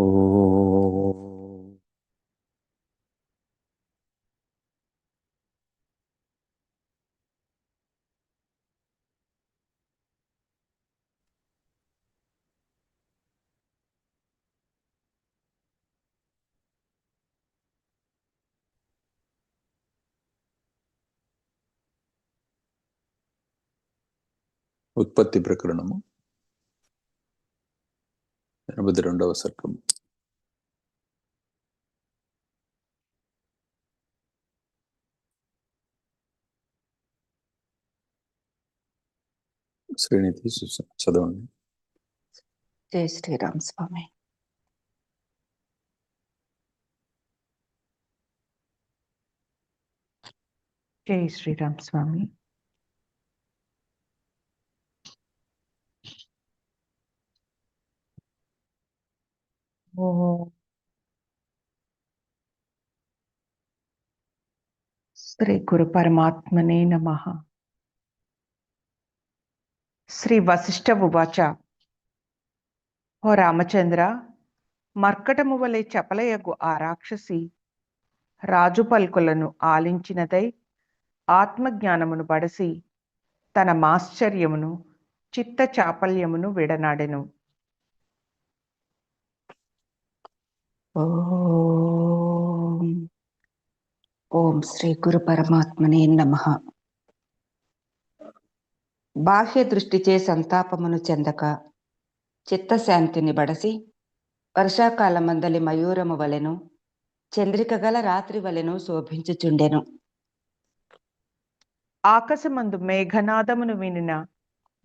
ఓ ఉత్పత్తి ప్రకరణము ఎనభై రెండవ సర్గము శ్రీనిధి సుస- చదవండి జై శ్రీరామ్ స్వామి జై శ్రీరామ్ స్వామి ఓ శ్రీ గురు పరమాత్మనే నమ శ్రీ వశిష్ఠ ఉవాచ. ఓ రామచంద్ర మర్కటము వలె చపలయగు ఆ రాక్షసి రాజు పలుకులను ఆలించినదై ఆత్మజ్ఞానమును బడసి తన మాశ్చర్యమును చిత్త చాపల్యమును విడనాడెను. ఓం. ఓం శ్రీ గురు పరమాత్మనే నమ. బాహ్య దృష్టిచే సంతాపమును చెందక చిత్తశాంతిని బడసి వర్షాకాలమందలి మయూరము వలెను చంద్రిక గల రాత్రి వలెను శోభించుచుండెను. ఆకాశమందు మేఘనాదమును వినిన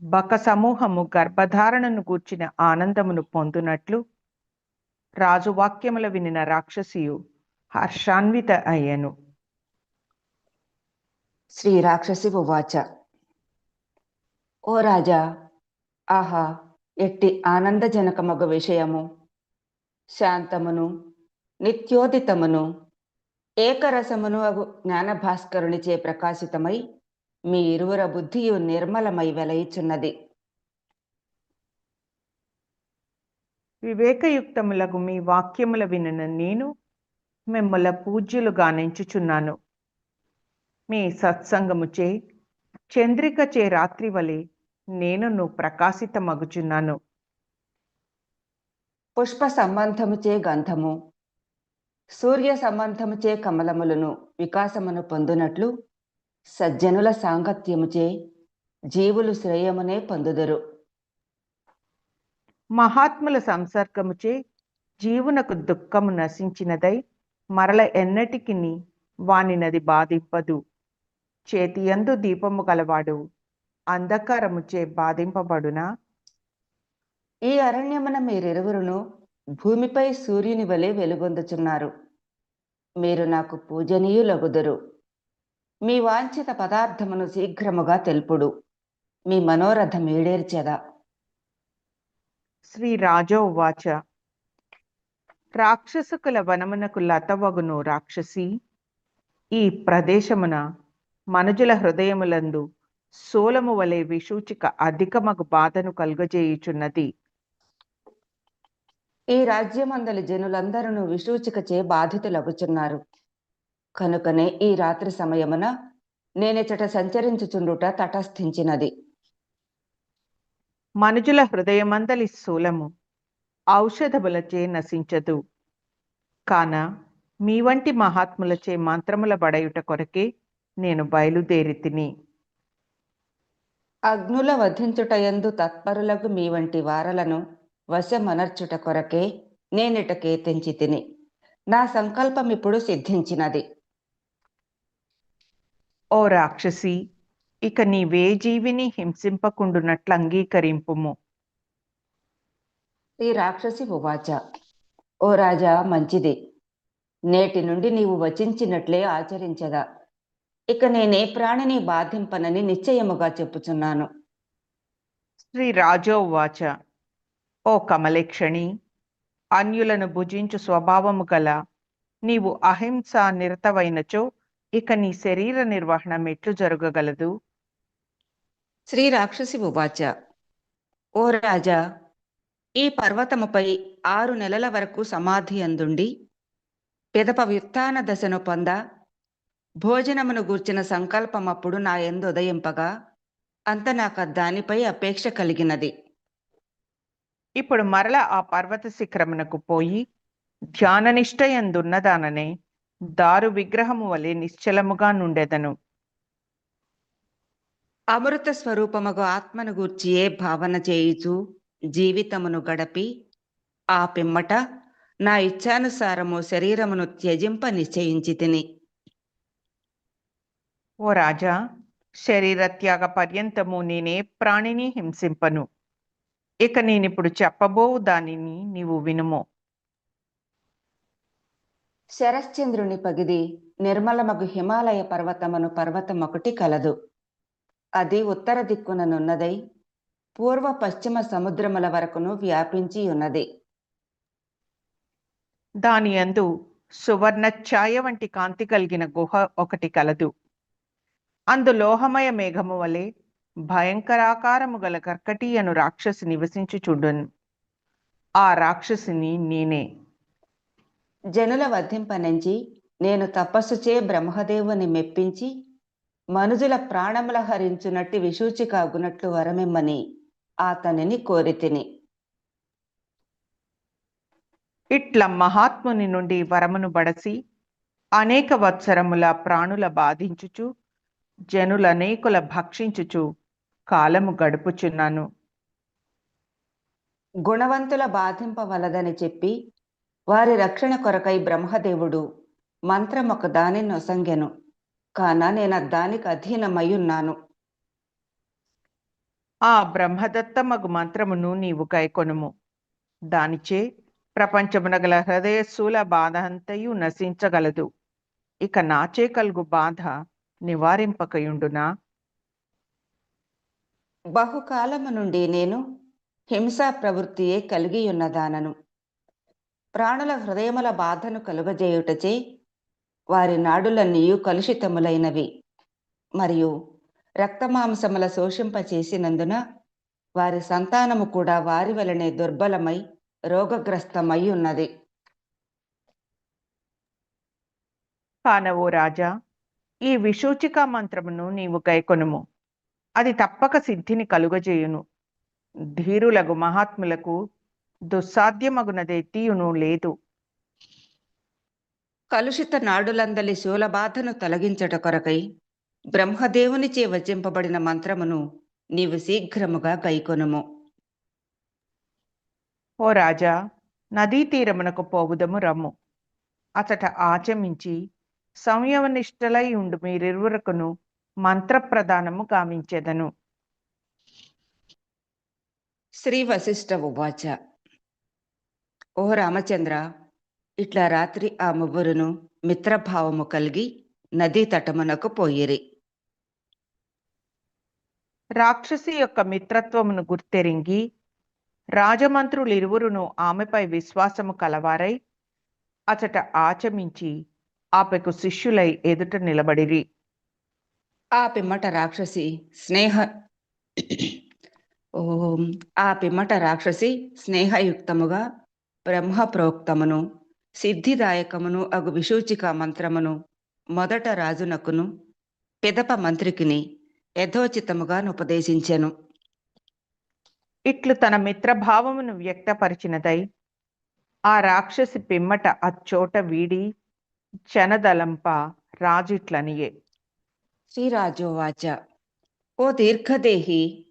బక సమూహము గర్భధారణను గూర్చిన ఆనందమును పొందునట్లు రాజు వాక్యముల వినిన రాక్షసియు హర్షాన్విత అయ్యను. శ్రీ రాక్షసి ఉవాచ. ఓ రాజా ఆహా ఎట్టి ఆనందజనకమగు విషయము. శాంతమును నిత్యోదితమును ఏకరసమును అగు జ్ఞానభాస్కరునిచే ప్రకాశితమై మీ ఇరువుర బుద్ధియు నిర్మలమై వెలయిచున్నది. వివేకయుక్తములకు మీ వాక్యముల వినిన నేను మిమ్మల పూజ్యులుగా నెంచుచున్నాను. మీ సత్సంగముచే చంద్రికచే రాత్రి వలె నేనును ప్రకాశితమగుచున్నాను. పుష్ప సంబంధముచే గంధము సూర్య సంబంధముచే కమలములను వికాసమును పొందునట్లు సజ్జనుల సాంగత్యముచే జీవులు శ్రేయమునే పొందుదురు. మహాత్ముల సంసర్గముచే జీవునకు దుఃఖము నశించినదై మరల ఎన్నటికి వానినది బాధింపదు. చేతియందు దీపము గలవాడు అంధకారముచే బాధింపబడునా? ఈ అరణ్యమున మీరిరువురును భూమిపై సూర్యుని వలె వెలుగొందుచున్నారు. మీరు నాకు పూజనీయులగుదురు. మీ వాంఛిత పదార్థమును శీఘ్రముగా తెలుపుడు. మీ మనోరథం ఈడేర్చెదా. శ్రీ రాజోవాచ. రాక్షసుకుల వనమునకు లతవగును రాక్షసి. ఈ ప్రదేశమున మనుజుల హృదయములందు సోలము వలె విసూచిక అధికమగు బాధను కలుగజేయుచున్నది. ఈ రాజ్యమందలి జనులందరూ విసూచికచే బాధితులగుచున్నారు. కనుకనే ఈ రాత్రి సమయమున నేనిచట సంచరించుచుండుట తటస్థించినది. మనుజుల హృదయమందలి స్థూలము ఔషధములచే నశించదు. కాన మీ వంటి మహాత్ములచే మంత్రముల బడయుట కొరకే నేను బయలుదేరి తిని అగ్నుల వధించుటయందు తత్పరులకు మీ వంటి వారలను వశమనర్చుట కొరకే నేనిటకే తెంచి తిని నా సంకల్పం ఇప్పుడు సిద్ధించినది. ఓ రాక్షసి ఇక నీవే జీవిని హింసింపకుండునట్లు అంగీకరింపుము. ఈ రాక్షసి ఉవాచ ఓ రాజా మంచిది. నేటి నుండి నీవు వచించినట్లే ఆచరించదా? ఇక నేనే ప్రాణిని బాధింపనని నిశ్చయముగా చెప్పుచున్నాను. శ్రీ రాజో ఉవాచ ఓ కమలేక్షణి అన్యులను భుజించు స్వభావము గల నీవు అహింస నిరతవైనచో ఇక నీ శరీర నిర్వహణ మెట్లు జరగగలదు. శ్రీ రాక్షసి ఉవాచ ఓ రాజా ఈ పర్వతముపై ఆరు నెలల వరకు సమాధి అందుండి పిదప వ్యుత్థాన దశను పొంద భోజనమును గూర్చిన సంకల్పమప్పుడు నా ఎందు ఉదయింపగా అంత నాకు దానిపై అపేక్ష కలిగినది. ఇప్పుడు మరల ఆ పర్వత శిఖరమునకు పోయి ధ్యాన నిష్టయందున్నదాననే దారు విగ్రహము వలె నిశ్చలముగా నుండెదను. అమృత స్వరూపముగు ఆత్మను గూర్చి ఏ భావన చేయుచు జీవితమును గడపి ఆ పిమ్మట నా ఇచ్ఛానుసారము శరీరమును త్యజింప నిశ్చయించి తిని ఓ రాజా శరీర త్యాగ పర్యంతము నేనే ప్రాణిని హింసింపను. ఇక నేనిప్పుడు చెప్పబో దానిని నీవు వినుము. శరశ్చంద్రుని పగిది నిర్మలమగు హిమాలయ పర్వతమును పర్వతమొకటి కలదు. అది ఉత్తర దిక్కుననున్నదై పూర్వ పశ్చిమ సముద్రముల వరకును వ్యాపించి ఉన్నది దాని యందు సువర్ణ ఛాయ వంటి కాంతి కలిగిన గుహ ఒకటి కలదు. అందు లోహమయ మేఘము వలె భయంకరాకారము గల కర్కటి అను రాక్షసి నివసించుచుండును. ఆ రాక్షసిని నేనే. జనుల వధింపనెంచి నేను తపస్సుచే బ్రహ్మదేవుని మెప్పించి మనుజుల ప్రాణముల హరించునట్టి విశూచి కాగునట్లు వరమిమ్మని అతనిని కోరితిని. ఇట్ల మహాత్ముని నుండి వరమును బడసి అనేక వత్సరముల ప్రాణుల బాధించుచు జనులనేకుల భక్షించుచు కాలము గడుపుచున్నాను. గుణవంతుల బాధింపవలదని చెప్పి వారి రక్షణ కొరకై బ్రహ్మదేవుడు మంత్రం ఒక దానిని నొసంగెను. కాన నేను దానికి అధీనమయ్యున్నాను. ఆ బ్రహ్మదత్తమగు మంత్రమును నీవు గైకొనుము దానిచే ప్రపంచమున గల హృదయ స్థూల బాధ అంతయు నశించగలదు. ఇక నాచే కలుగు బాధ నివారింపకయుండునా? బహుకాలము నుండి నేను హింసా ప్రవృత్తియే కలిగి ఉన్నదానను ప్రాణుల హృదయముల బాధను కలుగజేయుటచే వారి నాడులన్నీయు కలుషితములైనవి. మరియు రక్తమాంసముల శోషింపచేసినందున వారి సంతానము కూడా వారి వలనే దుర్బలమై రోగగ్రస్తమై ఉన్నది కానవో రాజా ఈ విశూచిక మంత్రమును నీవు గైకొనుము. అది తప్పక సిద్ధిని కలుగజేయును. ధీరులగు మహాత్ములకు దుస్సాధ్యమగునదే తీయును లేదు. కలుషిత నాడులందలి శూలబాధను తొలగించట కొరకై బ్రహ్మదేవునిచే వచింపబడిన మంత్రమును నీవు శీఘ్రముగా గైకొనుము. ఓ రాజా నదీ తీరమునకు పోవుదము రమ్ము. అతట ఆచమించి సంయమనిష్టలై ఉండు మీరిరువురకును మంత్రప్రదానము గావించెదను. శ్రీ వశిష్ఠ ఉవాచ ఓ రామచంద్ర ఇట్లా రాత్రి ఆ ముగ్గురును మిత్రభావము కలిగి నదీ తటమునకు పోయిరి. రాక్షసి యొక్క మిత్రత్వమును గుర్తెరింగి రాజమంత్రులు ఇరువురును ఆమెపై విశ్వాసము కలవారై అచట ఆచమించి ఆమెకు శిష్యులై ఎదుట నిలబడిరి. ఆ పిమ్మట రాక్షసి స్నేహ ఓం. ఆ పిమ్మట రాక్షసి స్నేహయుక్తముగా బ్రహ్మ ప్రోక్తమును సిద్ధిదాయకమును అగు విశూచిక మంత్రమును మొదట రాజునకును పిదప మంత్రికిని యథోచితముగా ఉపదేశించెను ఇట్లు తన మిత్రభావమును వ్యక్తపరిచినదై ఆ రాక్షసి పిమ్మట అచ్చోట వీడి చనదలంప రాజిట్లనియే. శ్రీరాజోవాచ ఓ దీర్ఘదేహి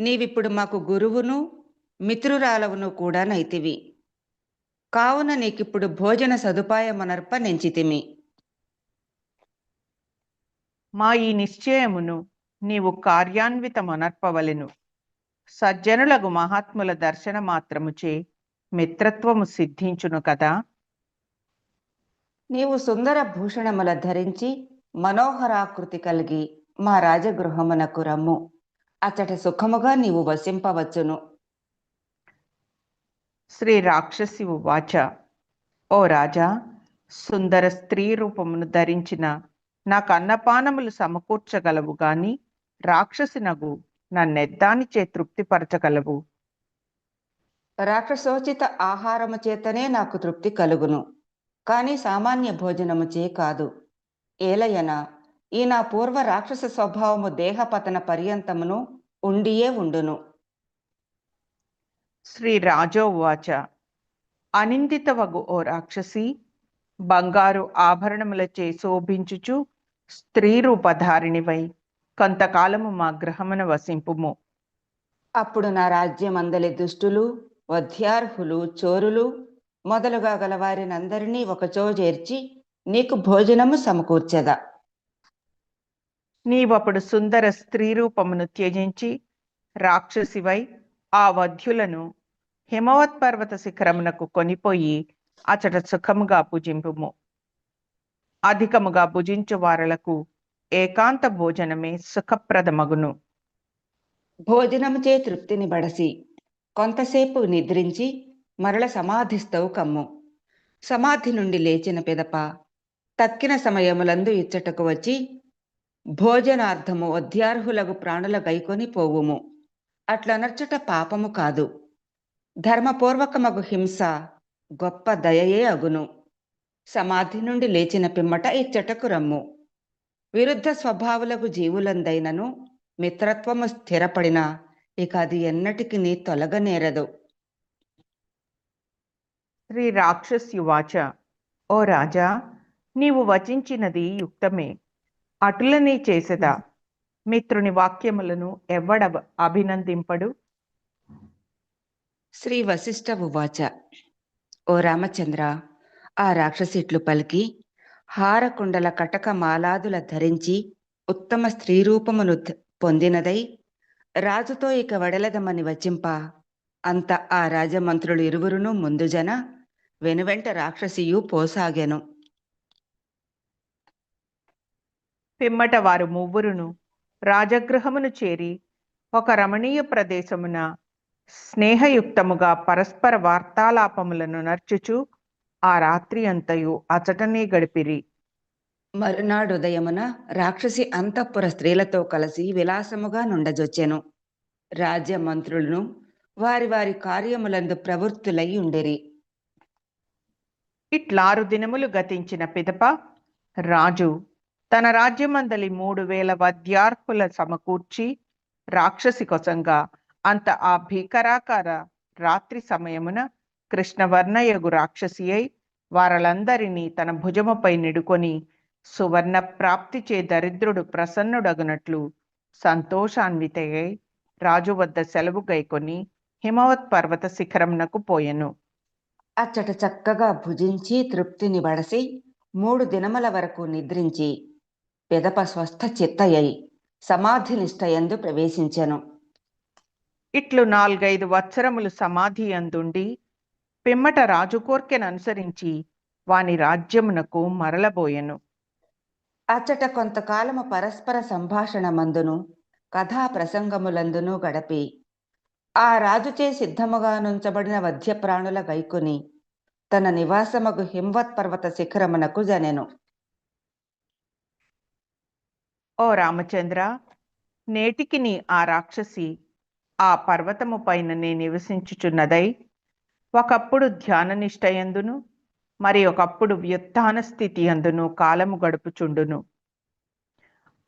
నీవిప్పుడు మాకు గురువును మిత్రురాలవును కూడా నైతివి. కావున నీకిప్పుడు భోజన సదుపాయమునర్ప నెంచితిమి. మా ఈ నిశ్చయమును నీవు కార్యాన్వితమనర్పవలెను. సజ్జనులగు మహాత్ముల దర్శన మాత్రముచే మిత్రత్వము సిద్ధించును కదా? నీవు సుందర భూషణముల ధరించి మనోహరాకృతి కలిగి మా రాజగృహమునకు రమ్ము. అచ్చట సుఖముగా నీవు వసింపవచ్చును. శ్రీ రాక్షసి ఉవాచ ఓ రాజా సుందర స్త్రీ రూపమును ధరించిన నాకు అన్నపానములు సమకూర్చగలవు గాని రాక్షసినగు నన్నెద్దానిచే తృప్తిపరచగలవు. రాక్షసోచిత ఆహారము చేతనే నాకు తృప్తి కలుగును. కానీ సామాన్య భోజనము చే కాదు. ఏలయన ఈ నా పూర్వ రాక్షస స్వభావము దేహపతన పర్యంతమును ఉండియే ఉండును. శ్రీ రాజోవాచ అనిందితవగు ఓ రాక్షసి బంగారు ఆభరణములచే శోభించుచు స్త్రీ రూపధారిణివై కొంతకాలము మా గ్రహమున వసింపుము. అప్పుడు నా రాజ్యమందలి దుష్టులు వధ్యార్హులు చోరులు మొదలుగా గల వారినందరినీ ఒకచో చేర్చి నీకు భోజనము సమకూర్చెదా. నీవప్పుడు సుందర స్త్రీ రూపమును త్యజించి రాక్షసివై ఆ వధ్యులను హిమవత్ పర్వత శిఖరమునకు కొనిపోయి అచట సుఖముగా భుజింపుము అధికముగా భుజించు వారలకు ఏకాంత భోజనమే సుఖప్రదమగును. భోజనము చే తృప్తిని బడసి కొంతసేపు నిద్రించి మరల సమాధిస్తవు కమ్ము. సమాధి నుండి లేచిన పిదప తక్కిన సమయములందు ఇచ్చటకు వచ్చి భోజనార్థము అధ్యార్హులకు ప్రాణుల గైకొని పోవుము. అట్లనర్చట పాపము కాదు. ధర్మపూర్వకమగు హింస గొప్ప దయయే అగును. సమాధి నుండి లేచిన పిమ్మట ఇచ్చటకు రమ్ము. విరుద్ధ స్వభావులకు జీవులందైనను మిత్రత్వము స్థిరపడిన ఇక అది ఎన్నటికి నీ తొలగనేరదు. శ్రీ రాక్షస్యువాచ ఓ రాజా నీవు వచించినది యుక్తమే. అటులనే చేసదా? మిత్రుని వాక్యములను ఎవ్వడ అభినందింపడు? శ్రీ వశిష్ఠ ఉవాచ ఓ రామచంద్ర ఆ రాక్షసిట్లు పలికి హారకుండల కటక మాలాదుల ధరించి ఉత్తమ స్త్రీ రూపమును పొందినదై. రాజుతో ఇక వడలదమని వచింప. అంత ఆ రాజమంత్రులు ఇరువురును ముందుజన వెనువెంట రాక్షసియు పోసాగెను. పిమ్మట వారు మువ్వురును రాజగృహమును చేరి ఒక రమణీయ ప్రదేశమున స్నేహయుక్తముగా పరస్పర వార్తాలాపములను నర్చుచు ఆ రాత్రి అంతయు అచటనే గడిపిరి. మరునాడు ఉదయమున రాక్షసి అంతఃపుర స్త్రీలతో కలిసి విలాసముగా నుండజొచ్చెను. రాజ్య మంత్రులను వారి వారి కార్యములందు ప్రవృత్తులై ఉండెరి. ఇట్లారు దినములు గతించిన పిదప రాజు తన రాజ్యమందలి మూడు వేల వద్యార్హుల సమకూర్చి రాక్షసి కొసంగా అంత ఆ భీకరాకార రాత్రి సమయమున కృష్ణవర్ణయగు రాక్షసి అయి వారలందరినీ తన భుజముపై నిడుకొని సువర్ణ ప్రాప్తి చే దరిద్రుడు ప్రసన్నుడగునట్లు సంతోషాన్వితయై రాజు వద్ద సెలవు గైకొని హిమవత్ పర్వత శిఖరంనకు పోయెను. అచ్చట చక్కగా భుజించి తృప్తిని బడసి మూడు దినముల వరకు నిద్రించి పెదప స్వస్థ చిత్తయ్యి సమాధినిష్టయందు ప్రవేశించెను. ఇట్లు నాలుగైదు వత్సరములు సమాధి అందుండి పిమ్మట రాజు కోర్కెను అనుసరించి వాని రాజ్యమునకు మరలబోయెను. అచ్చట కొంతకాలము పరస్పర సంభాషణ మందును కథా ప్రసంగములందును గడపి ఆ రాజుచే సిద్ధముగా నుంచబడిన వధ్య ప్రాణుల గైకొని తన నివాసమగు హింవత్ పర్వత శిఖరమునకు జనెను. ఓ రామచంద్ర నేటికి నీ ఆ రాక్షసి ఆ పర్వతము పైననే నివసించుచున్నదై ఒకప్పుడు ధ్యాననిష్టయందును మరి ఒకప్పుడు వ్యుత్థాన స్థితి అందును కాలము గడుపుచుండును.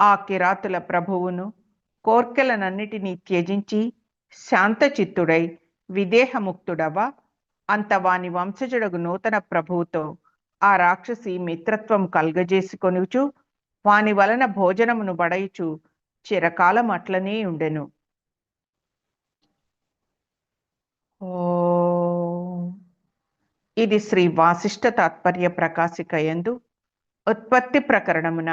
ఆ కిరాతుల ప్రభువును కోర్కెలనన్నిటినీ త్యజించి శాంతచిత్తుడై విదేహముక్తుడవ అంత వాని వంశజుడగు నూతన ప్రభువుతో ఆ రాక్షసి మిత్రత్వం కల్గజేసుకొనుచు వాని వలన భోజనమును బడయుచు చిరకాలం అట్లనే ఉండెను. ఓ. ఇది శ్రీ వాసిష్ఠ తాత్పర్య ప్రకాశికయందు ఉత్పత్తి ప్రకరణమున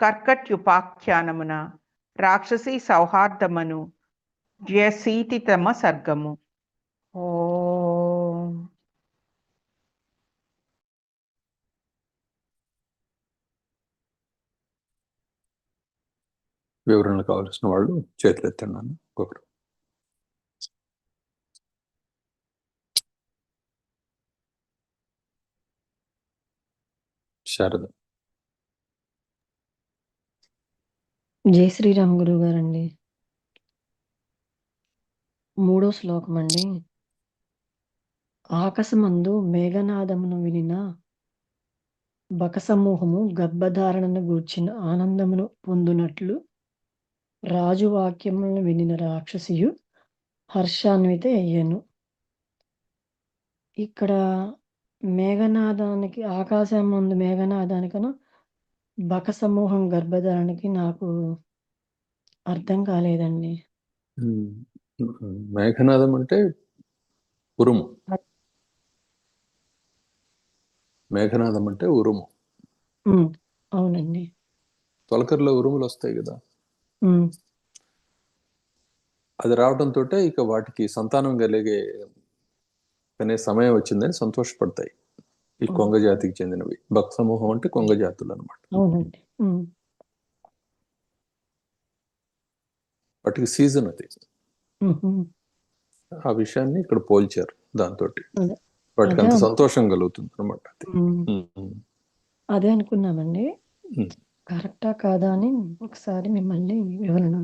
కర్కట్యుపాఖ్యానమున రాక్షసి సౌహార్దమును ద్వ్యశీతితమ సర్గము. ఓ. వివరణలు కావాల్సిన వాళ్ళు చేతులు ఎత్తున్నాను ఒకరు శారద. జై శ్రీరామ్ గురువు గారండి మూడో శ్లోకం అండి. ఆకాశమందు మేఘనాదమును వినిన బకసమూహము గర్భధారణను గూర్చిన ఆనందమును పొందునట్లు రాజు వాక్యములను వినిన రాక్షసియు హర్షాన్విత అయ్యాను. ఇక్కడ మేఘనాదానికి ఆకాశం ముందు మేఘనాదానికను బక సమూహం గర్భధారణకి నాకు అర్థం కాలేదండి. మేఘనాదం అంటే ఉరుము. మేఘనాదం అంటే ఉరుము. అవునండి. తొలకరిలో ఉరుములు వస్తాయి కదా. అది రావడంతో ఇక వాటికి సంతానం కలిగే అనే సమయం వచ్చిందని సంతోషపడతాయి. ఈ కొంగ జాతికి చెందినవి. భక్త సమూహం అంటే కొంగ జాతులు అనమాట వాటికి సీజన్ అది. ఆ విషయాన్ని ఇక్కడ పోల్చారు దాంతో. వాటికి అంత. సంతోషం కలుగుతుంది అనమాట అది. అనుకున్నామండి. కరెక్టా కాదా అని ఒకసారి మిమ్మల్ని వివరణ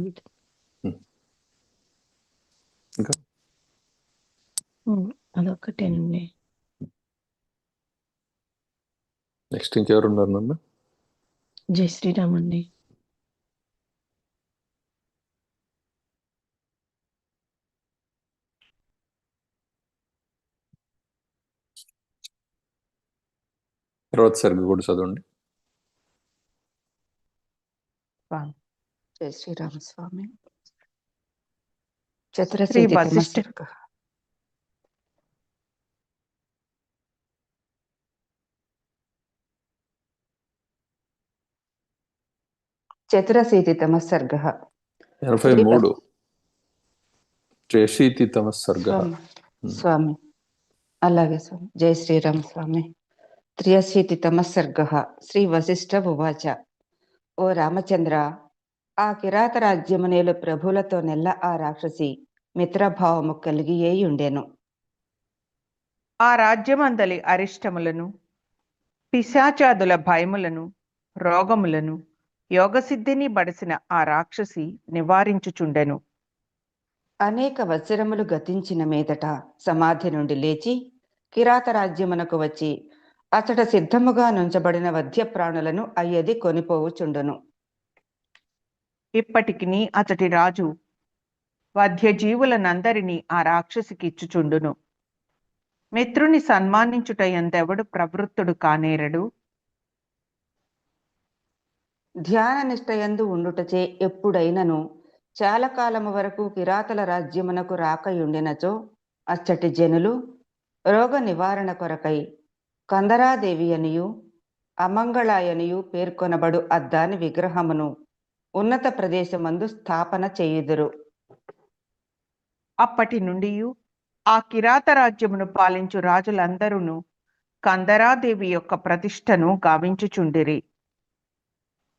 అదొక్కటేనండి. నెక్స్ట్ ఇంకెవరు ఉన్నారు నన్ను? జై శ్రీరామ్ అండి. తర్వాత సరిగ్గా కూడా చదవండి. జై శ్రీరామ స్వామి. శ్రీ చతురశీతి వశిష్ఠ చతురశీతితమ సర్గ. ఎనభై మూడు. త్రేషీతి తమ సర్గ. స్వామి. స్వామి. అలాగే స్వామి. జై శ్రీరామ స్వామి. త్రియశీతితమ సర్గ శ్రీ వశిష్ఠ ఉవాచ. ఓ రామచంద్ర ఆ కిరాత రాజ్యమునేలు ప్రభులతో నెల్ల ఆ రాక్షసి మిత్రభావము కలిగి ఉండెను. ఆ రాజ్యమందలి అరిష్టములను పిశాచాదుల భయములను రోగములను యోగసిద్ధిని బడిసిన ఆ రాక్షసి నివారించుచుండెను. అనేక వత్సరములు గతించిన మీదట సమాధి నుండి లేచి కిరాత రాజ్యమునకు వచ్చి అతడ సిద్ధముగా నుంచబడిన వధ్య ప్రాణులను అయ్యది కొనిపోవుచుండును. ఇప్పటికిని అతటి రాజు వధ్యజీవులనందరినీ ఆ రాక్షసికి ఇచ్చుచుండును. మిత్రుని సన్మానించుట ఎంతెవడు ప్రవృత్తుడు కానేరడు? ధ్యాన నిష్టయందు ఉండుటచే ఎప్పుడైనను చాలా కాలము వరకు కిరాతల రాజ్యమునకు రాకయుండినచో అచ్చటి జనులు రోగ నివారణ కొరకై కందరాదేవి అనియు అమంగళాయనియు పేర్కొనబడు అద్దాని విగ్రహమును ఉన్నత ప్రదేశమందు స్థాపన చేయుదురు. అప్పటి నుండి ఆ కిరాత రాజ్యమును పాలించు రాజులందరూ కందరాదేవి యొక్క ప్రతిష్టను గావించుచుండిరి.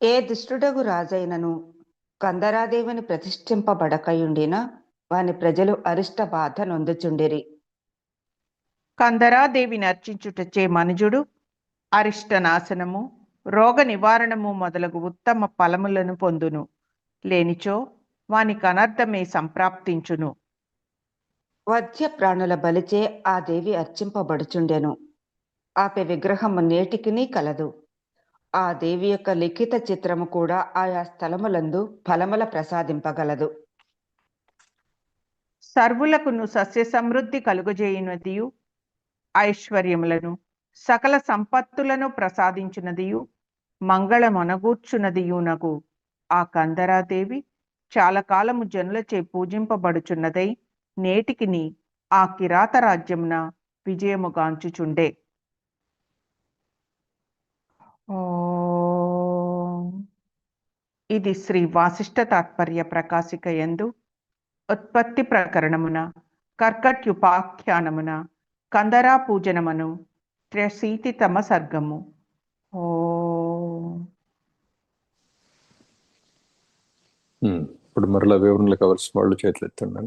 ఏ దుష్టుడగు రాజైనను కందరాదేవిని ప్రతిష్ఠింపబడకయుండిన వాని ప్రజలు అరిష్ట బాధ నొందుచుండిరి. కందరాదేవిని అర్చించుటచే మనుజుడు. అరిష్ట నాశనము రోగ నివారణము మొదలగు ఉత్తమ ఫలములను పొందును. లేనిచో వానికి అనర్థమే సంప్రాప్తించును. వధ్య ప్రాణుల బలిచే ఆ దేవి అర్చింపబడుచుండెను. ఆపే విగ్రహము నేటికినీ కలదు. ఆ దేవి యొక్క లిఖిత చిత్రము కూడా ఆయా స్థలములందు ఫలముల ప్రసాదింపగలదు. సర్వులకును సస్య సమృద్ధి కలుగజేయునదియు. ఐశ్వర్యములను సకల సంపత్తులను ప్రసాదించినదియు మంగళమనగూర్చున్నదియునకు ఆ కందరాదేవి చాలా కాలము జనులచే పూజింపబడుచున్నదై నేటికిని ఆ కిరాత రాజ్యమున విజయముగాంచుచుండే ఇది శ్రీ వాసిష్ఠ తాత్పర్య ప్రకాశిక యందు ఉత్పత్తి ప్రకరణమున కర్కట్యుపాఖ్యానమున కందరా పూజనమును త్రశీతితమ సర్గము. ఓ. ఇప్పుడు మరలా వివరణలు కావాల్సిన వాళ్ళు చేతులు ఎత్తండి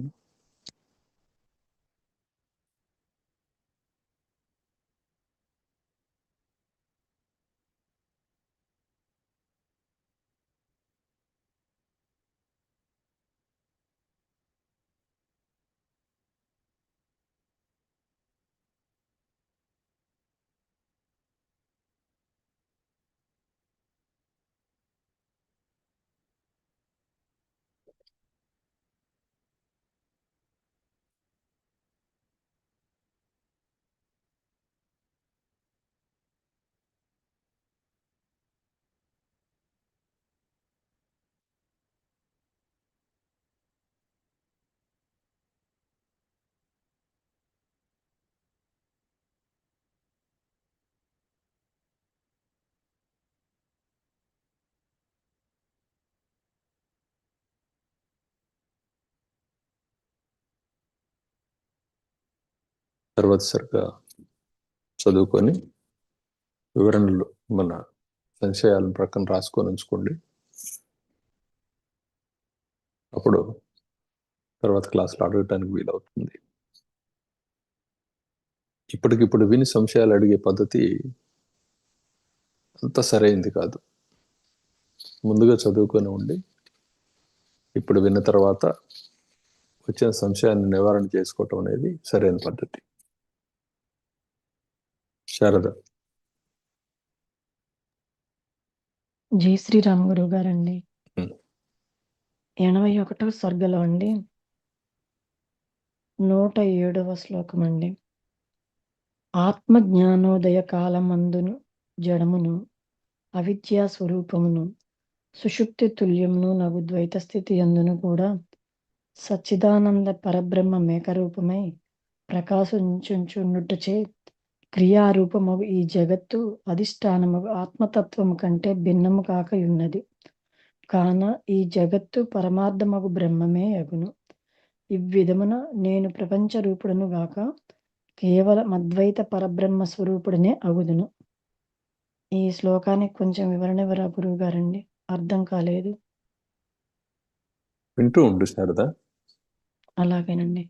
తర్వాత సరిగ్గా చదువుకొని వివరణలు మన సంశయాలను ప్రక్కన రాసుకొని ఉంచుకోండి. అప్పుడు తర్వాత క్లాసులు అడగటానికి వీలవుతుంది. ఇప్పటికిప్పుడు విని సంశయాలు అడిగే పద్ధతి అంత సరైంది కాదు. ముందుగా చదువుకొని ఉండి ఇప్పుడు విన్న తర్వాత వచ్చిన సంశయాన్ని నివారణ చేసుకోవటం అనేది సరైన పద్ధతి. శారద. జై శ్రీరామ్ గురువు గారండి. ఎనభై ఒకటో స్వర్గలో అండి. నూట ఏడవ శ్లోకం అండి. ఆత్మ జ్ఞానోదయ కాలమందును జడమును అవిద్యా స్వరూపమును సుషుప్తి తుల్యమును నగు ద్వైత స్థితి అందును కూడా సచ్చిదానంద పరబ్రహ్మ మేకరూపమై ప్రకాశించుచుండుటచే క్రియారూపమగు ఈ జగత్తు అధిష్టానము ఆత్మతత్వము కంటే భిన్నము కాక ఉన్నది కాన ఈ జగత్తు పరమార్థమగు బ్రహ్మమే అగును. ఇవ్విధమున నేను ప్రపంచ రూపుడను గాక కేవలం అద్వైత పరబ్రహ్మ స్వరూపుడనే అగుదును. ఈ శ్లోకానికి కొంచెం వివరణ ఇవ్వరా గురువు గారండి అర్థం కాలేదు. వింటూ ఉండు శారద. అలాగేనండి.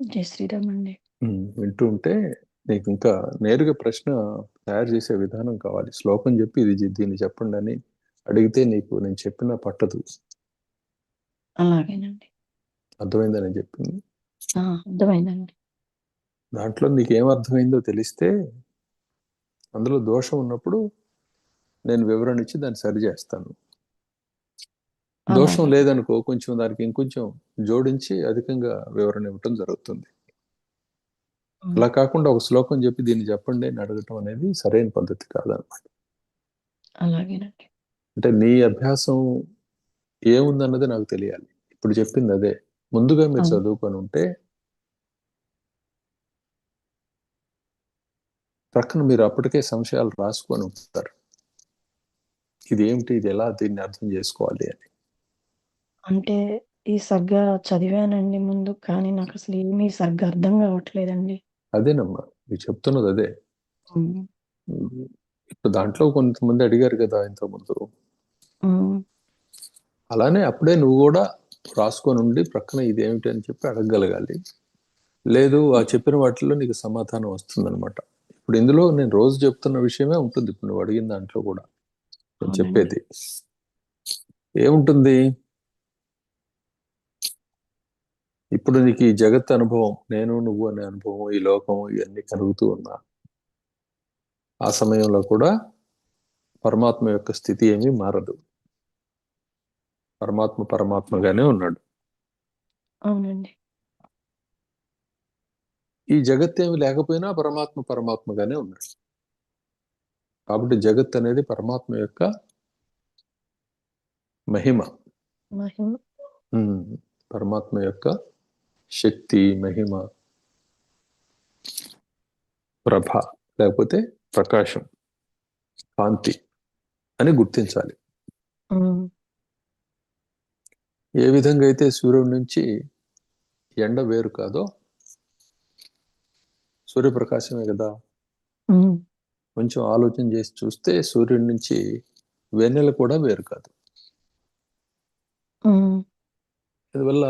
జై శ్రీరామ్ అండి. వింటూ ఉంటే నీకు ఇంకా నేరుగా ప్రశ్న తయారు చేసే విధానం కావాలి. శ్లోకం చెప్పి ఇది దీన్ని చెప్పండి అని అడిగితే నీకు నేను చెప్పిన పట్టదు. అలాగేనండి. అర్థమైందని చెప్పింది? అర్థమైందండి. దాంట్లో నీకు ఏం అర్థమైందో తెలిస్తే అందులో దోషం ఉన్నప్పుడు నేను వివరణ ఇచ్చి దాన్ని సరి చేస్తాను. దోషం. లేదనుకో కొంచెం దానికి ఇంకొంచెం జోడించి అధికంగా వివరణ ఇవ్వటం జరుగుతుంది. అలా కాకుండా ఒక శ్లోకం చెప్పి దీన్ని చెప్పండి అని అడగటం అనేది సరైన పద్ధతి కాదనమాట. అలాగేనండి. అంటే నీ అభ్యాసం ఏముందన్నది నాకు తెలియాలి. ఇప్పుడు చెప్పింది అదే. ముందుగా మీరు. చదువుకొని ఉంటే ప్రక్కన మీరు అప్పటికే సంశయాలు రాసుకొని ఉంటారు. ఇది ఏమిటి? ఇది ఎలా? దీన్ని అర్థం చేసుకోవాలి అని. అంటే ఈ సర్గ చదివానండి ముందు కానీ నాకు అసలు ఏమీ సరిగ్గా అర్థం కావట్లేదండి. అదేనమ్మా మీరు చెప్తున్నది అదే. ఇప్పుడు దాంట్లో కొంతమంది అడిగారు కదా ఇంతకుముందు. ఉమ్, అలానే అప్పుడే నువ్వు కూడా రాసుకొని ఉండి ప్రక్కన ఇదేమిటి అని చెప్పి అడగగలగాలి. లేదు ఆ చెప్పిన వాటిలో నీకు సమాధానం వస్తుందన్నమాట. ఇప్పుడు ఇందులో నేను రోజు చెప్తున్న విషయమే ఉంటుంది. ఇప్పుడు నువ్వు అడిగిన దాంట్లో కూడా నేను అవునండి. చెప్పేది. ఏముంటుంది? ఇప్పుడు నీకు ఈ జగత్ అనుభవం నేను నువ్వు అనే అనుభవం ఈ లోకం ఇవన్నీ కలుగుతూ ఉన్నా ఆ సమయంలో కూడా పరమాత్మ యొక్క స్థితి ఏమీ మారదు. పరమాత్మ పరమాత్మగానే ఉన్నాడు. అవునండి. ఈ జగత్ ఏమి లేకపోయినా పరమాత్మ పరమాత్మగానే ఉన్నాడు. కాబట్టి జగత్ అనేది పరమాత్మ యొక్క మహిమ. పరమాత్మ యొక్క శక్తి మహిమ ప్రభ లేకపోతే ప్రకాశం కాంతి అని గుర్తించాలి. ఏ విధంగా అయితే సూర్యుడి నుంచి ఎండ వేరు కాదో సూర్యప్రకాశమే కదా. కొంచెం ఆలోచన చేసి చూస్తే సూర్యుడి నుంచి వెన్నెల కూడా వేరు కాదు. అందువల్ల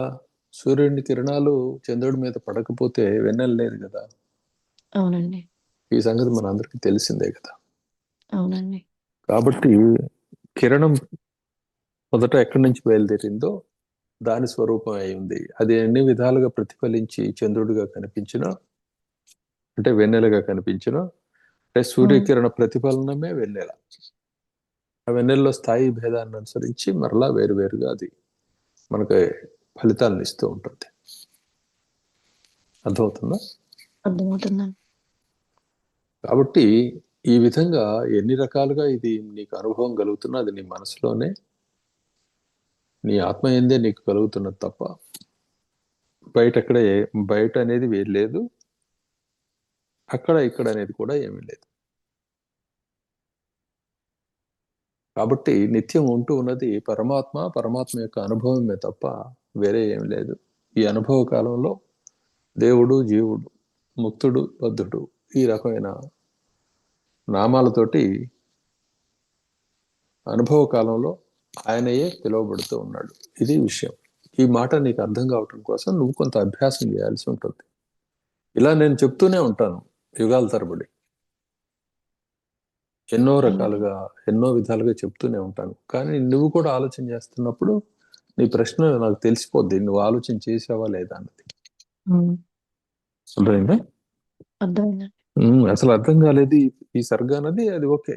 సూర్యుడి కిరణాలు చంద్రుడి మీద పడకపోతే వెన్నెల లేదు కదా. అవునండి. ఈ సంగతి మన అందరికీ తెలిసిందే కదా. అవునండి. కాబట్టి కిరణం మొదట ఎక్కడి నుంచి బయలుదేరిందో దాని స్వరూపం అయి ఉంది. అది ఎన్ని విధాలుగా ప్రతిఫలించి చంద్రుడిగా కనిపించినా అంటే వెన్నెలగా కనిపించినా అంటే సూర్యకిరణ ప్రతిఫలనమే వెన్నెల. ఆ వెన్నెలలో స్థాయి భేదాన్ని అనుసరించి మరలా వేరువేరుగా అది మనకి ఫలితాలను ఇస్తూ ఉంటుంది. అర్థమవుతుందా? అర్థమవుతుందండి. కాబట్టి ఈ విధంగా ఎన్ని రకాలుగా ఇది నీకు అనుభవం కలుగుతున్నా అది నీ మనసులోనే నీ ఆత్మ ఏందే నీకు కలుగుతున్నది తప్ప బయట అక్కడ బయట అనేది లేదు. అక్కడ ఇక్కడ అనేది కూడా ఏమీ లేదు. కాబట్టి నిత్యం ఉంటూ ఉన్నది పరమాత్మ పరమాత్మ యొక్క అనుభవమే తప్ప వేరే ఏం లేదు. ఈ అనుభవ కాలంలో దేవుడు జీవుడు ముక్తుడు బద్ధుడు ఈ రకమైన నామాలతోటి అనుభవ కాలంలో ఆయనయే పిలువబడుతూ ఉన్నాడు. ఇది విషయం. ఈ మాట నీకు అర్థం కావటం కోసం నువ్వు కొంత అభ్యాసం చేయాల్సి ఉంటుంది. ఇలా నేను చెప్తూనే ఉంటాను యుగాల తరబడి. ఎన్నో రకాలుగా ఎన్నో విధాలుగా చెప్తూనే ఉంటాను. కానీ నువ్వు కూడా ఆలోచన చేస్తున్నప్పుడు నీ ప్రశ్న నాకు తెలిసిపోద్ది. నువ్వు ఆలోచన చేసావా లేదా అన్నది. అర్థమైందా? అసలు అర్థం కాలేదు. ఈ- సర్గ అన్నది అది ఓకే.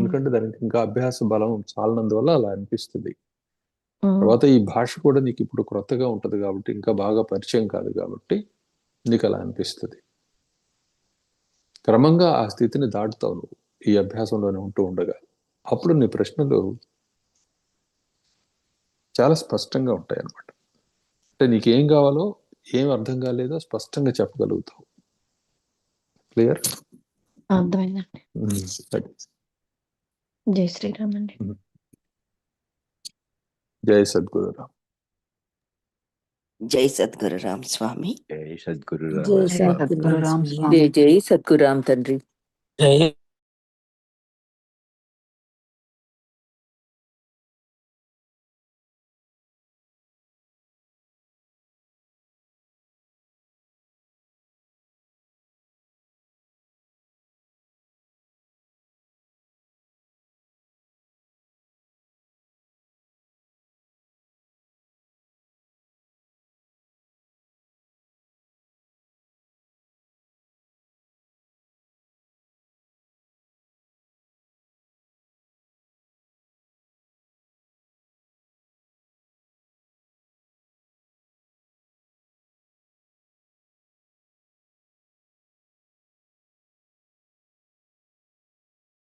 ఎందుకంటే దానికి ఇంకా అభ్యాస బలం చాలనందువల్ల అలా అనిపిస్తుంది. తర్వాత ఈ భాష కూడా నీకు ఇప్పుడు క్రొత్తగా ఉంటది కాబట్టి ఇంకా బాగా పరిచయం కాదు కాబట్టి నీకు అలా అనిపిస్తుంది. క్రమంగా ఆ స్థితిని దాటుతావు నువ్వు. ఈ అభ్యాసంలోనే ఉంటూ ఉండగా. అప్పుడు నీ ప్రశ్నలు చాలా స్పష్టంగా ఉంటాయి అన్నమాట అంటే నీకేం కావాలో ఏం అర్థం కాలేదో స్పష్టంగా చెప్పగలుగుతావు. క్లియర్? అర్థమైందండి. జై శ్రీరామ్ అండి. జై సద్గురురామ్. జై సద్గురు రామ్ స్వామి. జై సద్గురు జై రామ సద్గురు రామ్ జై జై సద్గురామ్ తండ్రి. జై